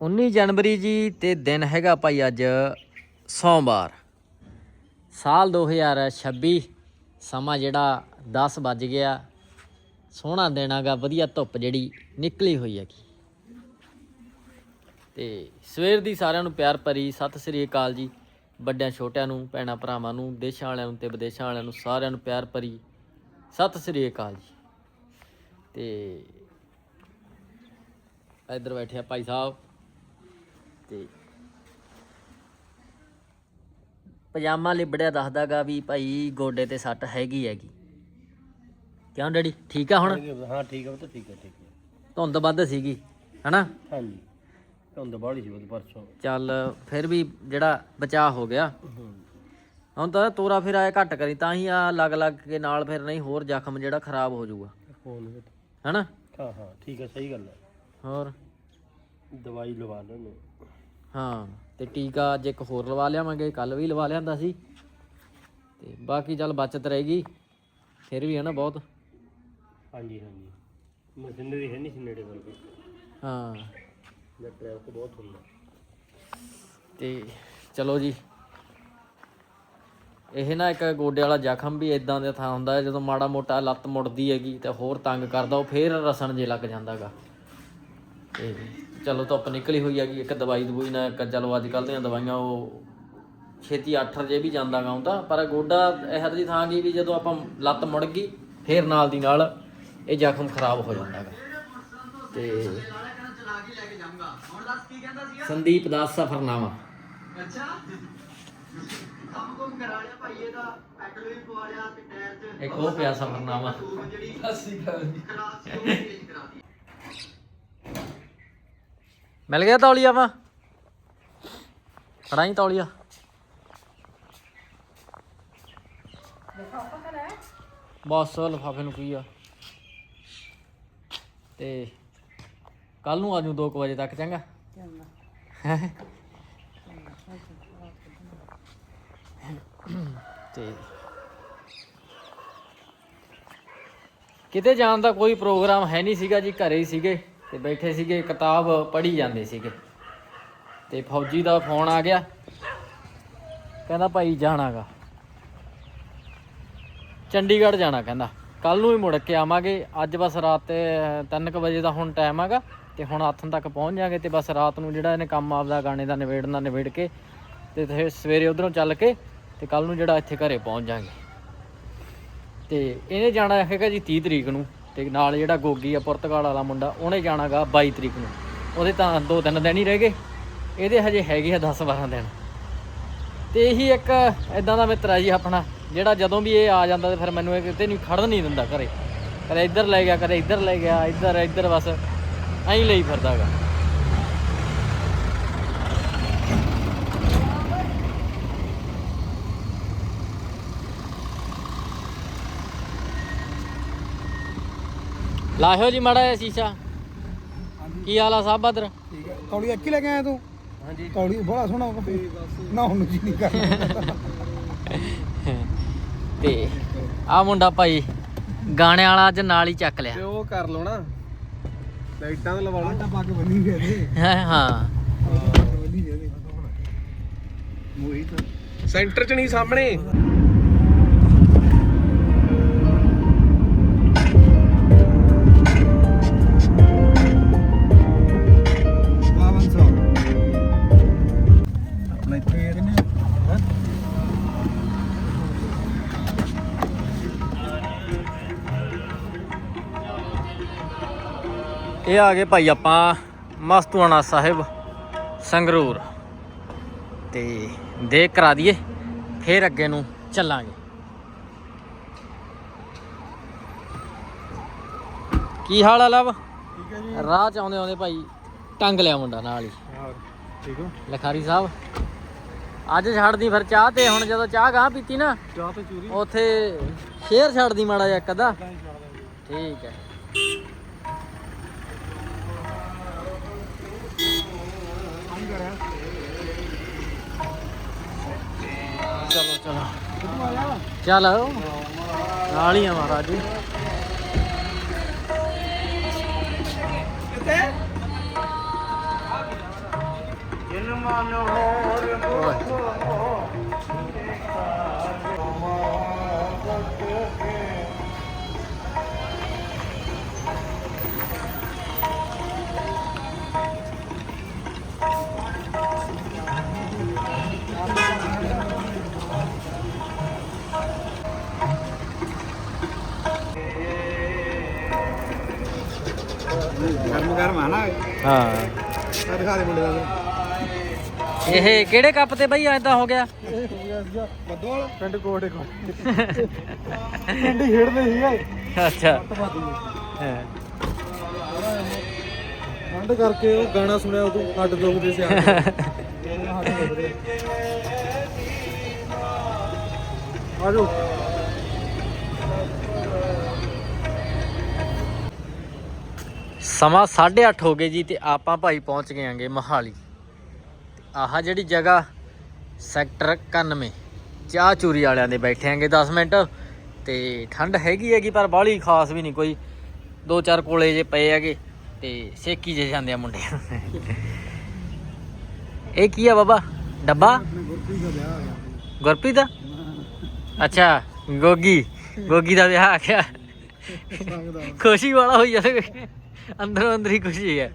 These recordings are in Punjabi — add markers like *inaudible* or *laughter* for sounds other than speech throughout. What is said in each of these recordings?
19 ਜਨਵਰੀ ਜੀ ਤੇ ਦਿਨ ਹੈਗਾ ਭਾਈ ਅੱਜ ਸੋਮਵਾਰ। ਸਾਲ 2026 ਸਮਾਂ ਜਿਹੜਾ 10 ਵੱਜ ਗਿਆ। ਸੋਹਣਾ ਦਿਨ ਹੈਗਾ, ਵਧੀਆ ਧੁੱਪ ਜਿਹੜੀ ਨਿਕਲੀ ਹੋਈ ਹੈਗੀ। ਤੇ ਸਵੇਰ ਦੀ ਸਾਰਿਆਂ ਨੂੰ ਪਿਆਰ ਭਰੀ ਸਤਿ ਸ੍ਰੀ ਅਕਾਲ ਜੀ। ਵੱਡਿਆਂ, ਛੋਟਿਆਂ ਨੂੰ, ਭੈਣਾਂ, ਭਰਾਵਾਂ ਨੂੰ, ਦੇਸ਼ਾਂ ਵਾਲਿਆਂ ਨੂੰ ਤੇ ਵਿਦੇਸ਼ਾਂ ਵਾਲਿਆਂ ਨੂੰ ਸਾਰਿਆਂ ਨੂੰ ਪਿਆਰ ਭਰੀ ਸਤਿ ਸ੍ਰੀ ਅਕਾਲ ਜੀ। ਤੇ ਇੱਧਰ ਬੈਠੇ ਆ ਭਾਈ ਸਾਹਿਬ। ਤੇ ਪਜਾਮਾ ਲਿਬੜਿਆ ਦੱਸਦਾਗਾ ਵੀ ਭਾਈ ਗੋਡੇ ਤੇ ਸੱਟ ਹੈਗੀ ਹੈਗੀ। ਕਿਉਂ ਡੈਡੀ? ਠੀਕ ਆ ਹੁਣ? ਹਾਂ ਠੀਕ ਹੈ ਉਹ ਤਾਂ ਠੀਕ ਹੈ ਠੀਕ ਹੈ ਧੁੰਦ ਵੱਧ ਸੀਗੀ ਹਨਾ? ਹਾਂਜੀ ਧੁੰਦ ਬਾਹਲੀ ਸੀ ਉਹਦੇ ਪਰਸੋਂ। ਚੱਲ ਫਿਰ ਵੀ ਜਿਹੜਾ ਬਚਾਅ ਹੋ ਗਿਆ। ਹੁਣ ਤਾਂ ਤੋਰਾ ਫਿਰ ਆਏ ਘੱਟ ਕਰੀ ਤਾਂ ਹੀ ਆ ਲੱਗ ਲੱਗ ਕੇ ਨਾਲ ਫਿਰ ਨਹੀਂ ਹੋਰ ਜ਼ਖਮ ਜਿਹੜਾ ਖਰਾਬ ਹੋ ਜਾਊਗਾ। ਫੋਨ ਹਨਾ? ਹਾਂ ਹਾਂ ਠੀਕ ਹੈ ਸਹੀ ਗੱਲ ਹੈ ਹੋਰ? ਦਵਾਈ ਲਵਾ ਲੈਣੇ ਹਾਂ ਤੇ ਟੀਕਾ ਅੱਜ ਇੱਕ ਹੋਰ ਲਵਾ ਲਿਆਵਾਂਗੇ ਕੱਲ ਵੀ ਲਵਾ ਲਿਆਂਦਾ ਸੀ। ਤੇ ਬਾਕੀ ਚੱਲ ਬਚਤ ਰਹੇਗੀ ਫਿਰ ਵੀ ਹੈ ਨਾ ਬਹੁਤ। ਹਾਂਜੀ ਹਾਂਜੀ। ਮਸ਼ੀਨਰੀ ਹੈ ਨਹੀਂ ਸੀ ਨੇੜੇ ਵਰਗੇ ਹਾਂ। ਜਾਂ ਟ੍ਰੈਫਿਕ ਬਹੁਤ ਹੁੰਦਾ। ਤੇ ਚਲੋ ਜੀ। ਇਹ ਨਾ ਇੱਕ ਗੋਡੇ ਵਾਲਾ ਜ਼ਖਮ ਵੀ ਇਦਾਂ ਦੇ ਥਾਂ ਹੁੰਦਾ ਜਦੋਂ ਮਾੜਾ ਮੋਟਾ ਲੱਤ ਮੁੜਦੀ ਹੈਗੀ ਤੇ ਹੋਰ ਤੰਗ ਕਰਦਾ ਉਹ ਫੇਰ ਰਸਣ ਜੇ ਲੱਗ ਜਾਂਦਾਗਾ। ਤੇ ਚਲੋ ਧੁੱਪ ਨਿਕਲੀ ਹੋਈ ਹੈਗੀ ਇੱਕ ਦਵਾਈ ਦਵਾਈ ਨਾ ਇੱਕ ਚਲੋ ਅੱਜ ਕੱਲ੍ਹ ਦੀਆਂ ਦਵਾਈਆਂ ਉਹ ਛੇਤੀ 8 ਜੇ ਵੀ ਜਾਂਦਾਗਾ ਹੁੰਦਾ ਪਰ ਗੋਡਾ ਇਹੋ ਜਿਹੀ ਥਾਂ ਗਈ ਵੀ ਜਦੋਂ ਆਪਾਂ ਲੱਤ ਮੁੜ ਗਈ ਫੇਰ ਨਾਲ ਦੀ ਨਾਲ ਇਹ ਜ਼ਖਮ ਖਰਾਬ ਹੋ ਜਾਂਦਾਗਾ। ਤੇ ਸੰਦੀਪ ਦਾ ਸਫਰਨਾਮਾ ਇੱਕ ਉਹ ਪਿਆ ਸਫਰਨਾਮਾ ਮਿਲ ਗਿਆ ਤੌਲੀਆ ਵਾ? ਫੜਾਈ ਤੌਲੀਆ। ਬਸ, ਲਫਾਫੇ ਨੂੰ ਕੀ ਆ? ਤੇ ਕੱਲ ਨੂੰ ਆਜੂ 2 ਵਜੇ ਤੱਕ, ਚੰਗਾ? ਤੇ ਕਿਤੇ ਜਾਣ ਦਾ ਕੋਈ ਪ੍ਰੋਗਰਾਮ ਹੈ ਨਹੀਂ ਸੀਗਾ ਜੀ, ਘਰੇ ਹੀ ਸੀਗੇ। ਤੇ ਬੈਠੇ ਸੀਗੇ, ਕਿਤਾਬ ਪੜ੍ਹੀ ਜਾਂਦੇ ਸੀਗੇ। ਤੇ ਫੌਜੀ ਦਾ ਫੋਨ ਆ ਗਿਆ। ਕਹਿੰਦਾ ਭਾਈ ਜਾਣਾਗਾ ਚੰਡੀਗੜ੍ਹ ਜਾਣਾ ਕਹਿੰਦਾ। ਕੱਲ ਨੂੰ ਹੀ ਮੁੜ ਕੇ ਆਵਾਂਗੇ। ਅੱਜ ਬਸ ਰਾਤ ਤੇ 3:00 ਵਜੇ ਦਾ ਹੁਣ ਟਾਈਮ ਹੈਗਾ ਤੇ ਹੁਣ ਹੱਥਨ ਤੱਕ ਪਹੁੰਚ ਜਾਾਂਗੇ ਤੇ ਬਸ ਰਾਤ ਨੂੰ ਜਿਹੜਾ ਇਹਨੇ ਕੰਮ ਆਪਦਾ ਗਾਣੇ ਦਾ ਨਿਬੇੜਨਾ, ਨਿਬੇੜ ਕੇ ਤੇ ਫਿਰ ਸਵੇਰੇ ਉਧਰੋਂ ਚੱਲ ਕੇ ਤੇ ਕੱਲ ਨੂੰ ਜਿਹੜਾ ਇੱਥੇ ਘਰੇ ਪਹੁੰਚ ਜਾਾਂਗੇ। ਤੇ ਇਹਨੇ ਜਾਣਾ ਹੈਗਾ ਜੀ 30 ਤਰੀਕ ਨੂੰ। ਤੇ ਨਾਲ ਜਿਹੜਾ ਗੋਗੀ ਆ ਪੁਰਤਗਾਲ ਵਾਲਾ ਮੁੰਡਾ, ਉਹਨੇ ਜਾਣਾਗਾ 22 ਤਰੀਕ ਨੂੰ। ਉਹਦੇ ਤਾਂ ਦੋ ਤਿੰਨ ਦਿਨ ਹੀ ਰਹਿ ਗਏ। ਇਹਦੇ ਹਜੇ ਹੈਗੇ ਆ 10 12 ਦਿਨ। ਤੇ ਇਹੀ ਇੱਕ ਇਦਾਂ ਦਾ ਮਿੱਤਰ ਆ ਜੀ ਆਪਣਾ, ਜਿਹੜਾ ਜਦੋਂ ਵੀ ਇਹ ਆ ਜਾਂਦਾ ਤੇ ਫਿਰ ਮੈਨੂੰ ਇਹ ਕਿਤੇ ਨਹੀਂ ਖੜਨ ਨਹੀਂ ਦਿੰਦਾ ਘਰੇ। ਕਦੇ ਇੱਧਰ ਲੈ ਗਿਆ ਕਦੇ ਇੱਧਰ ਲੈ ਗਿਆ, ਇੱਧਰ ਇੱਧਰ ਬਸ। ਐਂ ਲਈ ਫਿਰਦਾਗਾ ਲਾਹਿਓ ਜੀ ਮਾੜਾ ਜਿਹਾ ਸ਼ੀਸ਼ਾ। ਕੀ ਹਾਲ ਆ ਸਾਹਿਬ ਬਦਰ? ਠੀਕ ਹੈ। ਕੌੜੀ ਇੱਕ ਹੀ ਲੈ ਕੇ ਆਇਆ ਤੂੰ? ਹਾਂਜੀ। ਕੌੜੀ ਬੜਾ ਸੋਹਣਾ ਨਾ ਹੁਣ ਜੀ ਨਹੀਂ ਕਰਨਾ। ਤੇ ਆ ਮੁੰਡਾ ਭਾਈ ਗਾਣੇ ਵਾਲਾ ਅੱਜ ਨਾਲ ਹੀ ਚੱਕ ਲਿਆ। ਉਹ ਕਰ ਲਓ ਨਾ। ਲਾਈਟਾਂ ਤਾਂ ਲਵਾ ਆਟਾ ਪਾ ਕੇ ਬੰਨੀ ਗਏ ਤੇ ਹੈਂ, ਹਾਂ। ਮੋਹਿਤ। ਸੈਂਟਰ 'ਚ ਨਹੀਂ ਸਾਹਮਣੇ। ਇਹ ਆ ਗਏ ਭਾਈ ਆਪਾਂ ਮਸਤੂਆਣਾ ਸਾਹਿਬ ਸੰਗਰੂਰ। ਤੇ ਦੇਖ ਕਰਾ ਦਈਏ ਫੇਰ ਅੱਗੇ ਨੂੰ ਚੱਲਾਂਗੇ। ਕੀ ਹਾਲ ਆ ਲਵ? ਠੀਕ ਹੈ ਜੀ। ਰਾਹ ਚ ਆਉਂਦੇ ਆਉਂਦੇ ਭਾਈ ਟੰਗ ਲਿਆ ਮੁੰਡਾ ਨਾਲ ਹੀ। ਹਾਂ ਠੀਕ ਹੋ? ਲਖਾਰੀ ਸਾਹਿਬ ਅੱਜ ਛੱਡਦੀ ਫਿਰ ਚਾਹ ਤੇ ਹੁਣ ਜਦੋਂ ਚਾਹ ਗਾਂ ਪੀਤੀ ਨਾ ਚਾਹ ਤੇ ਚੂਰੀ। ਉਥੇ ਸ਼ੇਰ ਛੱਡਦੀ ਮਾੜਾ ਜਿਹਾ ਇੱਕ ਅੱਧਾ। ਠੀਕ ਹੈ। ਯਾਰ ਚਲੋ ਚਲੋ। ਚੱਲ। ਨਾਲ ਹੀ ਆ ਮਹਾਰਾਜ ਜੀ। ਜਨਮਨ ਹੋਰ ਮੁਖ ਦੇਖਾ ਨਾ ਹਾਂ। ਆ ਦਿਖਾ ਦੇ ਮੁੰਡੇ ਦਾ ਇਹ ਕਿਹੜੇ ਕੱਪ ਤੇ ਬਈ ਐਦਾਂ ਹੋ ਗਿਆ? ਬੱਦੋਲ। ਪਿੰਡ ਕੋਟੇ ਕੋਟ ਪਿੰਡ ਹੀ ਖੇਡਦੇ ਸੀਗੇ। ਅੱਛਾ। ਹਾਂ। ਠੰਡ ਕਰਕੇ ਉਹ ਗਾਣਾ ਸੁਣਿਆ ਉਦੋਂ ਹੱਡ ਦੁਖਦੇ ਸੀ *laughs* ਆਜੋ। ਸਮਾਂ 8:30 ਹੋ ਗਏ ਜੀ ਤੇ ਆਪਾਂ ਭਾਈ ਪਹੁੰਚ ਗਏ ਆਂਗੇ ਮਹਾਲੀ। ਆਹ ਜਿਹੜੀ ਜਗ੍ਹਾ ਸੈਕਟਰ 91 ਚਾਹ ਚੂਰੀ ਵਾਲਿਆਂ ਦੇ ਬੈਠੇ ਆਂਗੇ 10 ਮਿੰਟ। ਤੇ ਠੰਡ ਹੈਗੀ ਹੈਗੀ, ਪਰ ਬਾਹਲੀ ਖਾਸ ਵੀ ਨਹੀਂ ਕੋਈ। ਦੋ ਚਾਰ ਕੋਲੇ ਜੇ ਪਏ ਹੈਗੇ ਤੇ ਸੇਕੀ ਜੇ ਜਾਂਦੇ ਆ ਮੁੰਡੇ ਇਹ ਕੀ ਆ ਬਾਬਾ? ਡੱਬਾ? ਗੁਰਪ੍ਰੀਤ ਦਾ ਅੱਛਾ, ਗੋਗੀ। ਗੋਗੀ ਦਾ ਵਿਆਹ ਆ ਗਿਆ। ਖੁਸ਼ੀ ਵਾਲਾ ਹੋਈ ਜਾਵੇ ਅੰਦਰੋਂ ਅੰਦਰ ਹੀ ਖੁਸ਼ੀ ਹੈ।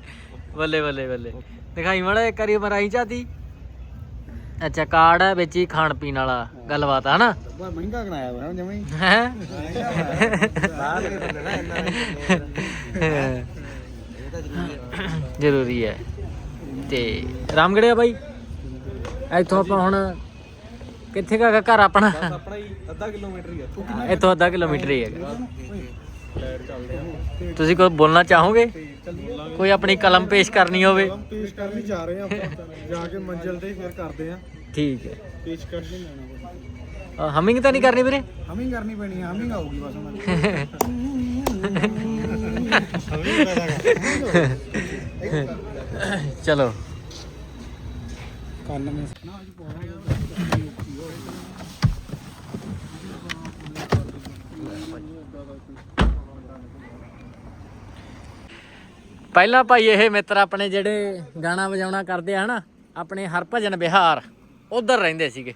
ਬੱਲੇ ਬੱਲੇ ਬੱਲੇ। ਦਿਖਾਈ ਮੜਾ ਇੱਕ ਵਾਰੀ ਮਰਾਈ ਚਾਤੀ ਅੱਛਾ ਕਾਰਡ ਹੈ ਵਿੱਚ ਹੀ ਖਾਣ ਪੀਣ ਵਾਲਾ ਗੱਲਬਾਤ ਹੈ ਨਾ ਮਹਿੰਗਾ ਹੀ। ਜ਼ਰੂਰੀ ਹੈ। ਤੇ ਰਾਮਗੜਿਆ ਬਾਈ ਇੱਥੋਂ ਆਪਾਂ ਹੁਣ ਕਿੱਥੇ ਕਾ ਘਰ ਆਪਣਾ? ਆਪਣਾ ਹੀ ਅੱਧਾ ਕਿਲੋਮੀਟਰ ਹੀ ਆ। ਇੱਥੋਂ ਅੱਧਾ ਕਿਲੋਮੀਟਰ ਹੀ ਹੈਗਾ। ਤੁਸੀਂ ਕੋਈ ਬੋਲਣਾ ਚਾਹੋਗੇ? ਕੋਈ ਆਪਣੀ ਕਲਮ ਪੇਸ਼ ਕਰਨੀ ਹੋਵੇ? ਹਮ ਪੇਸ਼ ਕਰਨ ਹੀ ਜਾ ਰਹੇ ਆ ਆਪਾਂ ਜਾ ਕੇ ਮੰਜ਼ਿਲ ਤੇ ਹੀ ਫਿਰ ਕਰਦੇ ਆ ਠੀਕ ਹੈ। ਪੇਸ਼ ਕਰ ਨਹੀਂ ਲੈਣਾ ਹਮਿੰਗ ਤਾਂ ਨਹੀਂ ਕਰਨੀ ਵੀਰੇ? ਹਮਿੰਗ ਕਰਨੀ ਪੈਣੀ ਆ ਹਮਿੰਗ ਆਊਗੀ ਬਸ ਉਹਨਾਂ ਚਲੋ। ਕੰਨ ਮੇ ਨਾ ਅੱਜ ਪਹਿਲਾਂ ਭਾਈ ਇਹ ਮਿੱਤਰ ਆਪਣੇ ਜਿਹੜੇ ਗਾਣਾ ਵਜਾਉਣਾ ਕਰਦੇ ਆ ਹਨਾ ਆਪਣੇ ਹਰਭਜਨ ਬਿਹਾਰ ਉਧਰ ਰਹਿੰਦੇ ਸੀਗੇ।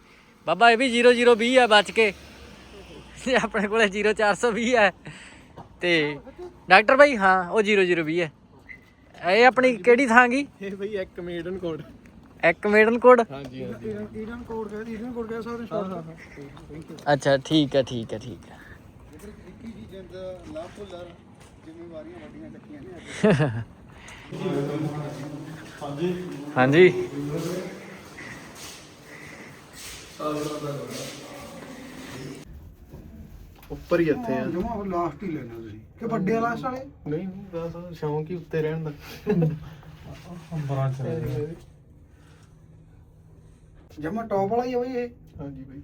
ਬਾਬਾ ਇਹ ਵੀ 0020 ਹੈ ਬਚ ਕੇ ਤੇ ਆਪਣੇ ਕੋਲੇ 0420 ਹੈ ਤੇ ਡਾਕਟਰ ਭਾਈ ਹਾਂ ਉਹ 0020 ਹੈ ਇਹ ਆਪਣੀ ਕਿਹੜੀ ਥਾਂ ਗਈ ਇਹ ਬਈ ਇੱਕ ਮੇਡਨ ਕੋਡ ਇੱਕ ਮੇਡਨ ਕੋਡ ਹਾਂਜੀ ਹਾਂਜੀ। ਈਡਨ ਕੋਡ ਕਹਿੰਦੇ ਈਡਨ ਕੋਡ ਕਹਿ ਸਕਦੇ ਹਾਂ? ਸ਼ਾਰਟ ਅੱਛਾ ਠੀਕ ਹੈ ਠੀਕ ਹੈ ਠੀਕ ਹੈ। ਇੱਕੀ ਜੀ ਜਿੰਦ ਲਾਭ ਭੁੱਲਰ ਜ਼ਿੰਮੇਵਾਰੀਆਂ ਵੱਡੀਆਂ ਚੱਕੀਆਂ ਨੇ ਹਾਂਜੀ। ਉੱਪਰ ਹੀ ਇੱਥੇ ਆ। ਜਮਾ ਲਾਸਟ ਹੀ ਲੈਣਾ ਤੁਸੀਂ। ਕਿ ਵੱਡੇ ਲਾਸਟ ਵਾਲੇ? ਨਹੀਂ ਨਹੀਂ ਬਸ ਸ਼ੌਂਕ ਹੀ ਉੱਤੇ ਰਹਿਣ ਦਾ। ਅੰਬਰਾਂ ਚ ਜਮਾ ਟੌਪ ਵਾਲਾ ਹੀ ਆ ਬਈ ਇਹ। ਹਾਂਜੀ ਬਈ।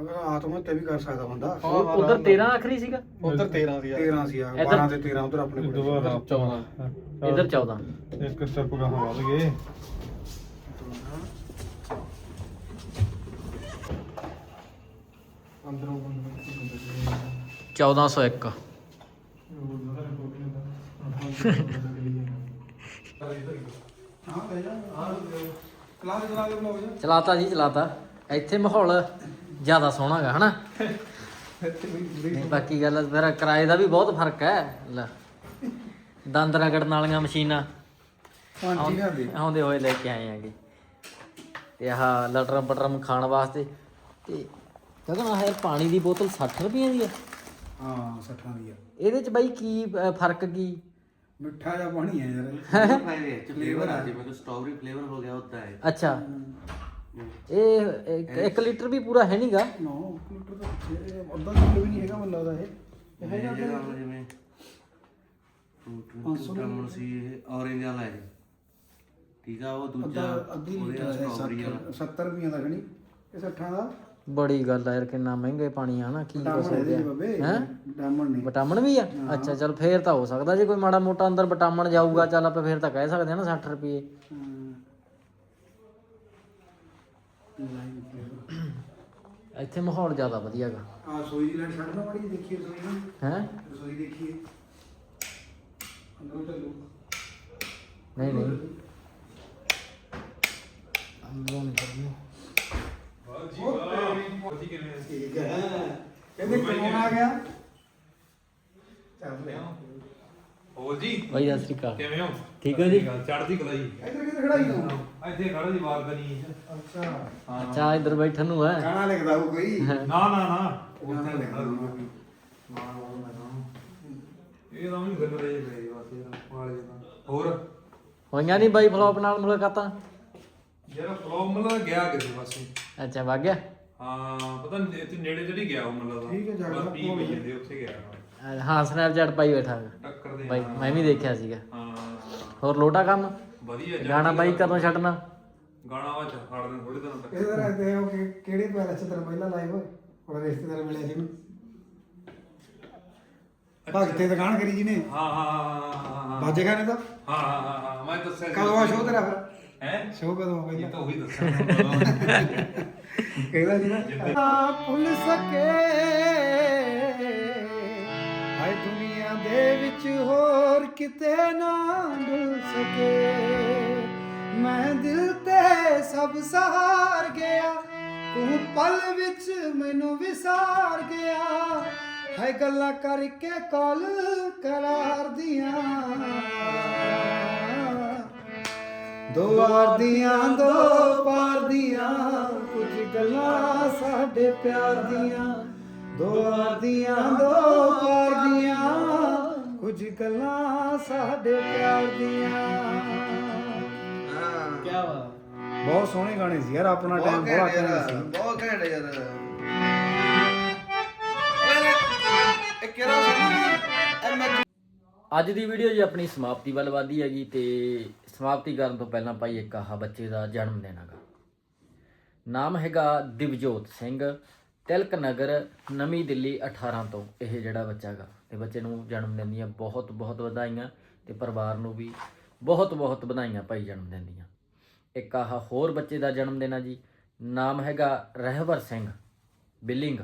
ਅਗਰ ਆਤਮਾ ਤੇ ਵੀ ਕਰ ਸਕਦਾ ਬੰਦਾ। ਉਧਰ 13 ਆਖਰੀ ਸੀਗਾ? ਉਧਰ 13 ਸੀ 13 ਸੀ ਆ ਇੱਧਰ- 12 ਤੇ 13 ਉਧਰ ਆਪਣੇ ਕੋਲ। ਇਧਰ 14 ਇੱਕ ਸਟੈਪ ਗਾਹਾਂ ਵੱਧ ਗਏ। 1401 ਹਾਂ ਲੈ ਜਾ ਹਾਂ ਕਲਾਸ ਚਲਾ ਕੇ ਬਲੌਗ ਜਾ। ਚਲਾਤਾ ਜੀ ਚਲਾਤਾ ਇੱਥੇ ਮਾਹੌਲ ਜ਼ਿਆਦਾ ਸੋਹਣਾਗਾ ਹਨਾ? ਨਹੀਂ, ਬਾਕੀ ਗੱਲ ਫਿਰ ਕਿਰਾਏ ਦਾ ਵੀ ਬਹੁਤ ਫ਼ਰਕ ਹੈ। ਲੈ ਦੰਦ ਰਗੜਨ ਵਾਲੀਆਂ ਮਸ਼ੀਨਾਂ ਦੇ ਆਉਂਦੇ ਹੋਏ ਲੈ ਕੇ ਆਏ ਆਂਗੇ ਤੇ ਆਹ ਲਟਰਮ ਪਟਰਮ ਖਾਣ ਵਾਸਤੇ। ਤੇ ਕਹਿੰਦਾ ਆਹ ਯਾਰ ਪਾਣੀ ਦੀ ਬੋਤਲ 60 ਰੁਪਈਆਂ ਦੀ ਆ। ਹਾਂ 60 ਦੀ ਆ। ਇਹਦੇ ਚ ਬਾਈ ਕੀ ਫ਼ਰਕ ਕੀ? ਮਿੱਠਾ ਜਿਹਾ ਪਾਣੀ ਹੈ ਯਾਰ। ਫਲੇਵਰ ਆ ਜਿਵੇਂ ਕਿ ਸਟ੍ਰਾਬੇਰੀ ਫਲੇਵਰ ਹੋ ਗਿਆ ਉਦਾਂ ਹੈ। ਅੱਛਾ। ਇਹ 1 ਲੀਟਰ ਵੀ ਪੂਰਾ ਹੈ ਨਹੀਂਗਾ 9 ਲੀਟਰ ਦਾ ਪਿੱਛੇ ਅੱਧਾ ਕਿਲੋ ਵੀ ਨਹੀਂ ਹੈਗਾ ਮੈਨੂੰ ਲੱਗਦਾ ਇਹ। ਇਹ ਹੈਗਾ ਇਹ ਜਿਹੜਾ ਜਿਵੇਂ ਫਰੂਟ ਡਰਮਨ ਸੀ ਇਹ ਔਰੇਂਜ ਵਾਲਾ ਹੈ ਠੀਕ ਆ ਉਹ ਦੂਜਾ ਅੱਧਾ ਅੱਧੀ ਉਹਦੇ ਲੀਟਰ ਹੈ ਸਟ੍ਰਾਬੇਰੀ ਵਾਲਾ। 70 ਰੁਪਈਆ ਦਾ ਖਣੀ। ਇਹ 60 ਦਾ। ਬੜੀ ਗੱਲ ਆ ਯਾਰ ਕਿੰਨਾ ਮਹਿੰਗੇ ਪਾਣੀ ਆ ਨਾ ਕੀ ਹੋ ਬਾਬੇ ਹੈਂ? ਡਾਮਣ ਨਹੀਂ। ਵਿਟਾਮਿਨ ਵੀ ਆ? ਅੱਛਾ ਚਲ ਫੇਰ ਤਾਂ ਹੋ ਸਕਦਾ ਜੇ ਕੋਈ ਮਾੜਾ ਮੋਟਾ ਅੰਦਰ ਵਿਟਾਮਿਨ ਜਾਊਗਾ ਚੱਲ ਆਪਾਂ ਫੇਰ ਤਾਂ ਕਹਿ ਸਕਦੇ ਆ ਨਾ 60 ਰੁਪਏ। *coughs* ਇੱਥੇ ਮਾਹੌਲ ਜ਼ਿਆਦਾ ਵਧੀਆਗਾ ਆ ਸੋਈ ਦੀ ਲੈਣ ਛੱਡਣਾ ਮਾੜੀ ਦੇਖੀਏ ਸੋਈ ਨੂੰ। ਹੈ? ਰਸੋਈ ਦੇਖੀਏ। ਅੰਦਰੋਂ ਚੱਲੋ ਨਹੀਂ ਨਹੀਂ। ਅੰਦਰੋਂ ਨਹੀਂ ਕਰਨੀ ਠੀਕ ਹੈ। ਕਹਿੰਦੇ ਕੌਣ ਆ ਗਿਆ। ਚੱਲ ਲਿਆ ਹੋ ਜੀ? ਬਾਈ ਸਤਿ ਸ਼੍ਰੀ ਅਕਾਲ। ਕਿਵੇਂ ਹੋ? ਠੀਕ ਹੋ ਜੀ? ਚੜ੍ਹਦੀ ਕਲਾ ਜੀ। ਇੱਧਰ ਕਿੱਧਰ ਖੜਾਈ ਤੂੰ ਇੱਥੇ ਖੜੋ ਜੀ ਬਾਲਕਨੀ ਅੱਛਾ। ਅੱਛਾ ਇੱਧਰ ਬੈਠਣ ਨੂੰ ਹੈ। ਗਾਣਾ ਲਿਖਦਾ ਉਹ ਕੋਈ? ਨਾ ਨਾ ਨਾ। ਗਾਣਾ ਲਿਖਦਾ ਹੋਊ। ਇਹ ਤਾਂ ਵੀ ਗੱਲ ਰਹੇ ਮੇਰੇ ਬਸ ਇਹ ਵਾਲੇ ਦਾ ਹੋਰ? ਹੋਈਆਂ ਨਹੀਂ ਬਾਈ ਫਲੋਪ ਨਾਲ ਮੁਲਾਕਾਤਾਂ? ਜਿਹੜਾ ਫਲੋ ਮਤਲਬ ਗਿਆ ਕਿਸੇ ਪਾਸੇ ਅੱਛਾ ਵਗ ਗਿਆ? ਹਾਂ ਪਤਾ ਨਹੀਂ ਇੱਥੇ ਨੇੜੇ ਜਿਹੜੀ ਗਿਆ ਉਹ ਮਤਲਬ ਠੀਕ ਹੈ, ਬਸ ਪੀ ਪਈ ਜਾਂਦੇ ਉੱਥੇ ਗਿਆ। ਹਾਂ ਸਨੈਪਚੈਟ ਪਾਈ ਬੈਠਾ। ਟੱਕਰ ਦੇ ਬਾਈ। ਮੈਂ ਵੀ ਦੇਖਿਆ ਸੀਗਾ। ਹਾਂ। ਹੋਰ ਲੋਟਾ ਕੰਮ? ਵਧੀਆ ਜਾ- ਗਾਣਾ ਬਾਈ ਕਦੋਂ ਛੱਡਣਾ? ਗਾਣਾ ਵਾ ਛੱਡ ਦੇਣ ਥੋੜੇ ਦਿਨ ਤੱਕ। ਇਹਦੇ ਰਹਤੇ ਹੋ ਕਿ ਕਿਹੜੇ ਪੈਲਸ ਚ ਤੇਰਾ ਪਹਿਲਾ ਲਾਈਵ ਉਹਦਾ ਰਿਸ਼ਤੇਦਾਰ ਮਿਲਿਆ ਸੀ ਉਹਨੂੰ ਭਗਤ ਤੇ ਦੁਕਾਨ ਕਰੀ ਜੀ ਨੇ ਹਾਂ ਹਾਂ ਹਾਂ ਹਾਂ ਹਾਂ ਬਾਜੇ ਖਾਨੇ ਦਾ? ਹਾਂ ਹਾਂ ਹਾਂ ਹਾਂ ਮੈਂ ਦੱਸਿਆ ਕਦੋਂ ਆ ਸ਼ੋਅ ਤੇਰਾ ਫਿਰ? ਹੈ? ਸ਼ੋਅ ਕਦੋਂ ਆ ਇਹ ਪਹਿਲਾਂ ਤਾਂ ਉਹੀ ਦੱਸਿਆ *laughs* ਕਹਿੰਦਾ ਸੀ ਨਾ ਭੁੱਲ ਸਕੇ। ਦੇ ਵਿੱਚ ਹੋਰ ਕਿਤੇ ਨਾ ਭੁੱਲ ਸਕੇ। ਮੈਂ ਦਿਲ ਤੇ ਸਭ ਸਹਾਰ ਗਿਆ। ਤੂੰ ਪਲ ਵਿੱਚ ਮੈਨੂੰ ਵਿਸਾਰ ਗਿਆ। ਹਾਏ ਗੱਲਾਂ ਕਰਕੇ ਕਾਲ ਕਰਾਰ ਦੀਆਂ ਦੋ ਵਾਰ ਦੀਆਂ ਦੋ ਪਾਰ ਦੀਆਂ ਕੁਝ ਗੱਲਾਂ ਸਾਡੇ ਪਿਆਰ ਦੀਆਂ। ਦੋ ਵਾਰ ਦੀਆਂ ਦੋ ਪਾਰ ਦੀਆਂ ਕੁਝ ਗੱਲਾਂ ਸਾਡੇ ਪਿਆਰ ਦੀਆਂ। ਕੀ ਬਾਤ। ਬਹੁਤ ਸੋਹਣੇ ਗਾਣੇ ਸੀ ਯਾਰ ਆਪਣਾ ਟਾਈਮ ਬੜਾ ਕਹਿੰਦਾ ਸੀ। ਬਹੁਤ ਘੈਂਟ ਯਾਰ। ਇਹ ਕਿਹੜਾ ਸੀ? ਅੱਜ ਦੀ ਵੀਡੀਓ ਜੀ ਆਪਣੀ ਸਮਾਪਤੀ ਵੱਲ ਵਧਦੀ ਹੈਗੀ ਤੇ ਸਮਾਪਤੀ ਕਰਨ ਤੋਂ ਪਹਿਲਾਂ ਭਾਈ ਇੱਕ ਆਹ ਬੱਚੇ ਦਾ ਜਨਮ ਦਿਨ ਹੈਗਾ। ਨਾਮ ਹੈਗਾ ਦਿਵਜੋਤ ਸਿੰਘ ਤਿਲਕ ਨਗਰ ਨਵੀਂ ਦਿੱਲੀ 18 ਤੋਂ ਇਹ ਜਿਹੜਾ ਬੱਚਾ ਹੈਗਾ। ਤੇ ਬੱਚੇ ਨੂੰ ਜਨਮ ਦਿਨ ਦੀਆਂ ਬਹੁਤ ਬਹੁਤ ਵਧਾਈਆਂ ਤੇ ਪਰਿਵਾਰ ਨੂੰ ਵੀ ਬਹੁਤ ਬਹੁਤ ਵਧਾਈਆਂ ਭਾਈ ਜਨਮ ਦਿਨ ਦੀਆਂ ਇੱਕ ਆਹ ਹੋਰ ਬੱਚੇ ਦਾ ਜਨਮ ਦਿਨ ਆ ਜੀ, ਨਾਮ ਹੈਗਾ ਰਹਿਵਰ ਸਿੰਘ, ਬਿਲਿੰਗ।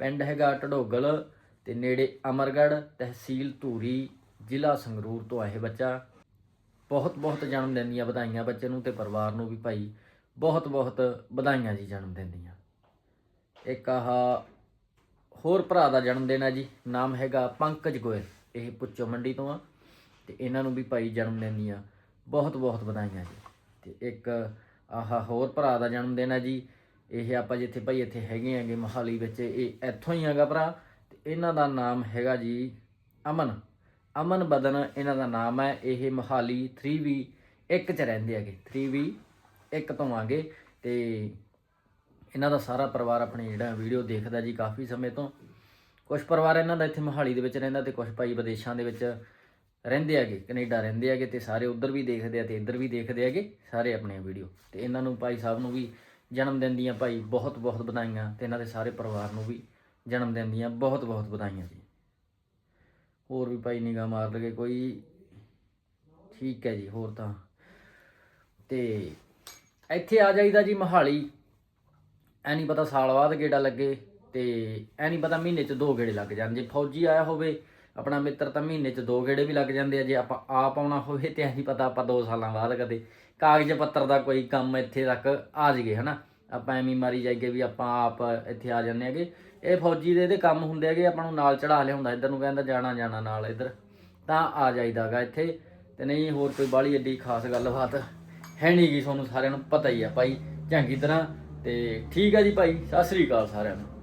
ਪਿੰਡ ਹੈਗਾ ਢਡੋਗਲ ਤੇ ਨੇੜੇ ਅਮਰਗੜ੍ਹ, ਤਹਿਸੀਲ ਧੂਰੀ, ਜ਼ਿਲ੍ਹਾ ਸੰਗਰੂਰ ਤੋਂ ਆ ਇਹ ਬੱਚਾ ਬਹੁਤ ਬਹੁਤ ਜਨਮ ਦਿਨ ਦੀਆਂ ਵਧਾਈਆਂ ਬੱਚੇ ਨੂੰ ਤੇ ਪਰਿਵਾਰ ਨੂੰ ਵੀ ਭਾਈ ਬਹੁਤ ਬਹੁਤ ਵਧਾਈਆਂ ਜੀ ਜਨਮ ਦਿਨ ਦੀਆਂ ਇੱਕ ਆਹ ਹੋਰ ਭਰਾ ਦਾ ਜਨਮ ਦਿਨ ਹੈ ਜੀ, ਨਾਮ ਹੈਗਾ ਪੰਕਜ ਗੋਇਲ। ਇਹ ਪੁੱਚੋ ਮੰਡੀ ਤੋਂ ਆ, ਤੇ ਇਹਨਾਂ ਨੂੰ ਵੀ ਭਾਈ ਜਨਮ ਦਿਨ ਦੀਆਂ ਬਹੁਤ ਬਹੁਤ ਵਧਾਈਆਂ ਜੀ। ਤੇ ਇੱਕ ਆਹ ਹੋਰ ਭਰਾ ਦਾ ਜਨਮ ਦਿਨ ਹੈ ਜੀ, ਇਹ ਆਪਾਂ ਜਿੱਥੇ ਭਾਈ ਇੱਥੇ ਹੈਗੇ ਆਂਗੇ ਮੋਹਾਲੀ ਵਿੱਚ, ਇਹ ਇੱਥੋਂ ਹੀ ਹੈਗਾ ਭਰਾ। ਤੇ ਇਹਨਾਂ ਦਾ ਨਾਮ ਹੈਗਾ ਜੀ ਅਮਨ। ਅਮਨ ਬਦਨ ਇਹਨਾਂ ਦਾ ਨਾਮ ਹੈ, ਇਹ ਮੋਹਾਲੀ 3V 1 ਚ ਰਹਿੰਦੇ ਹੈਗੇ 3V 1 ਤੋਂ ਆਗੇ। ਤੇ ਇਹਨਾਂ ਦਾ ਸਾਰਾ ਪਰਿਵਾਰ ਆਪਣੀ ਜਿਹੜਾ ਵੀਡੀਓ ਦੇਖਦਾ ਜੀ ਕਾਫੀ ਸਮੇਂ ਤੋਂ। ਕੁਝ ਪਰਿਵਾਰ ਇਹਨਾਂ ਦਾ ਇੱਥੇ ਮੋਹਾਲੀ ਦੇ ਵਿੱਚ ਰਹਿੰਦਾ ਤੇ ਕੁਝ ਭਾਈ ਵਿਦੇਸ਼ਾਂ ਦੇ ਵਿੱਚ ਰਹਿੰਦੇ ਹੈਗੇ, ਕੈਨੇਡਾ ਰਹਿੰਦੇ ਹੈਗੇ ਤੇ ਸਾਰੇ ਉੱਧਰ ਵੀ ਦੇਖਦੇ ਆ ਤੇ ਇੱਧਰ ਵੀ ਦੇਖਦੇ ਹੈਗੇ ਸਾਰੇ ਆਪਣੀਆਂ ਵੀਡੀਓ। ਤੇ ਇਹਨਾਂ ਨੂੰ ਭਾਈ ਸਾਹਿਬ ਨੂੰ ਵੀ ਜਨਮ ਦਿਨ ਦੀਆਂ ਭਾਈ ਬਹੁਤ ਬਹੁਤ ਵਧਾਈਆਂ ਤੇ ਇਹਨਾਂ ਦੇ ਸਾਰੇ ਪਰਿਵਾਰ ਨੂੰ ਵੀ ਜਨਮ ਦਿਨ ਦੀਆਂ ਬਹੁਤ ਬਹੁਤ ਵਧਾਈਆਂ ਜੀ। ਹੋਰ ਵੀ ਭਾਈ ਨਿਗਾਹ ਮਾਰ ਲਗੇ ਕੋਈ। ਠੀਕ ਹੈ ਜੀ, ਹੋਰ ਤਾਂ। ਤੇ ਇੱਥੇ ਆ ਜਾਈਦਾ ਜੀ ਮੋਹਾਲੀ। ਐ ਨਹੀਂ ਪਤਾ ਸਾਲ ਬਾਅਦ ਗੇੜਾ ਲੱਗੇ ਤੇ ਐ ਨਹੀਂ ਪਤਾ ਮਹੀਨੇ ਚ ਦੋ ਗੇੜੇ ਲੱਗ ਜਾਣ। ਜੇ ਫੌਜੀ ਆਇਆ ਹੋਵੇ, ਆਪਣਾ ਮਿੱਤਰ ਤਾਂ ਮਹੀਨੇ ਚ ਦੋ ਗੇੜੇ ਵੀ ਲੱਗ ਜਾਂਦੇ ਆ। ਜੇ ਆਪਾਂ ਆਪ ਆਉਣਾ ਹੋਵੇ ਤੇ ਐ ਨਹੀਂ ਪਤਾ ਆਪਾਂ 2 ਸਾਲਾਂ ਬਾਅਦ ਕਦੇ ਕਾਗਜ਼ ਪੱਤਰ ਦਾ ਕੋਈ ਕੰਮ ਇੱਥੇ ਤੱਕ ਆ ਜਗੇ ਹਨਾ? ਆਪਾਂ ਐਵੇਂ ਮਾਰੀ ਜਾਈਏ ਵੀ ਆਪਾਂ ਆਪ ਇੱਥੇ ਆ ਜਾਂਦੇ ਹੈਗੇ। ਇਹ ਫੌਜੀ ਦੇ ਇਹਦੇ ਕੰਮ ਹੁੰਦੇ ਹੈਗੇ, ਆਪਾਂ ਨੂੰ ਨਾਲ ਚੜਾ ਲਿਆਉਂਦਾ। ਇੱਧਰ ਨੂੰ ਕਹਿੰਦਾ ਜਾਣਾ ਜਾਣਾ ਨਾਲ ਇੱਧਰ। ਤਾਂ ਆ ਜਾਈਦਾਗਾ ਇੱਥੇ। ਤੇ ਨਹੀਂ, ਹੋਰ ਕੋਈ ਬਾਹਲੀ ਏਡੀ ਖਾਸ ਗੱਲਬਾਤ ਹੈ ਨਹੀਂ ਗੀ। ਤੁਹਾਨੂੰ ਸਾਰਿਆਂ ਨੂੰ ਪਤਾ ਹੀ ਆ ਭਾਈ। ਚੰਗੀ ਤਰ੍ਹਾਂ ਤੇ ਠੀਕ ਆ ਜੀ ਭਾਈ ਸਤਿ ਸ੍ਰੀ ਅਕਾਲ ਸਾਰਿਆਂ ਨੂੰ।